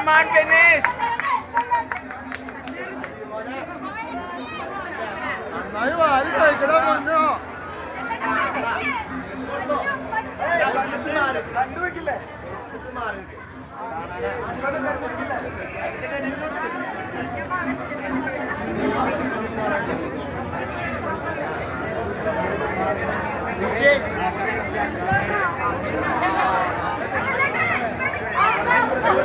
Come on, finish! നന്നായി വാരി കഴിക്കടാ പൊന്നോ നിങ്ങളുടെ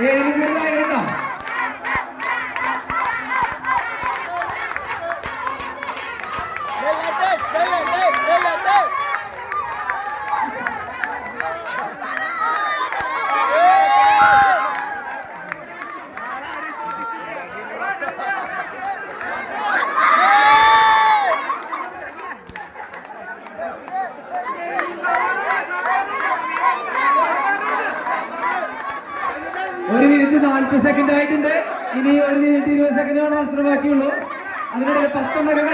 ഏഴുപേരായിരുന്നോ ഒരു മിനിറ്റ് നാൽപ്പത് സെക്കൻഡ് ആയിട്ടുണ്ട്. ഇനി ഒരു മിനിറ്റ് ഇരുപത് സെക്കൻഡാണ് മത്സരം ബാക്കിയുള്ളൂ. അതിനിടയിൽ പത്തൊന്നൊക്കെ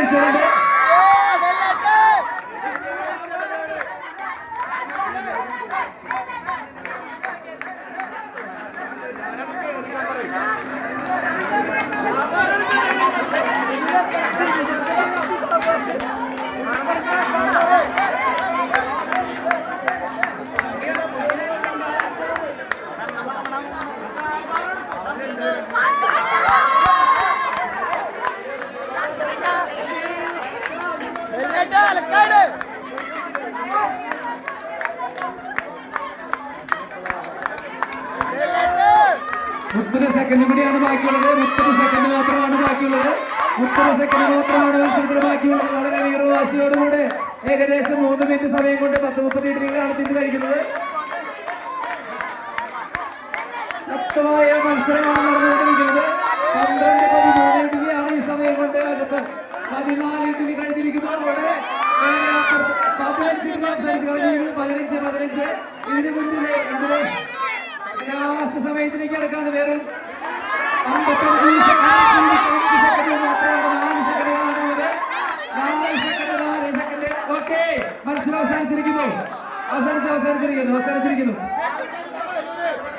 കളിച്ചിട്ടുണ്ട് മുപ്പത് സെക്കൻഡ് കൂടിയാണ് ബാക്കിയുള്ളത്. മുപ്പത് സെക്കൻഡ് മാത്രമാണ് ബാക്കിയുള്ളത്. മുപ്പത് സെക്കൻഡ് മാത്രമാണ് മത്സരത്തിൽ ബാക്കിയുള്ളത്. വളരെ വീറവാശിയോടുകൂടെ ഏകദേശം മൂന്ന് മിനിറ്റ് സമയം കൊണ്ട് പത്ത് മുപ്പത് ഇഡ്ഡലികളാണ് തിരിച്ചു കഴിക്കുന്നത് ശക്തമായ മത്സരമാണ് നടന്നുകൊണ്ടിരിക്കുന്നത്. പന്ത്രണ്ട് പതിമൂന്ന് ഇഡ്ഡലിയാണ് ഈ സമയം കൊണ്ട് അകത്ത് പതിനാല് ഇഡ്ഡലി കഴിഞ്ഞിരിക്കുന്നു. അപ്പുറത്ത് പതിനഞ്ച് ഇഡ്ഡലി സംസാരിച്ച് കഴിഞ്ഞു. പതിനഞ്ച് പതിനഞ്ച്. ഇതിന് മുന്നിലെ ഇതിലെ ലാസ്റ്റ് സമയത്തിലേക്ക് അടുക്കാണ് വെറും അമ്പത്തഞ്ച് മാത്രമാണ് നാല് സെക്കൻഡുകളാണ് ഉള്ളത്. നാല് സെക്കൻഡ് നാല് സെക്കൻഡ് ഓക്കെ മത്സരം അവസാനിച്ചിരിക്കുന്നു. അവസാനിച്ച് അവസാനിച്ചിരിക്കുന്നു. അവസാനിച്ചിരിക്കുന്നു.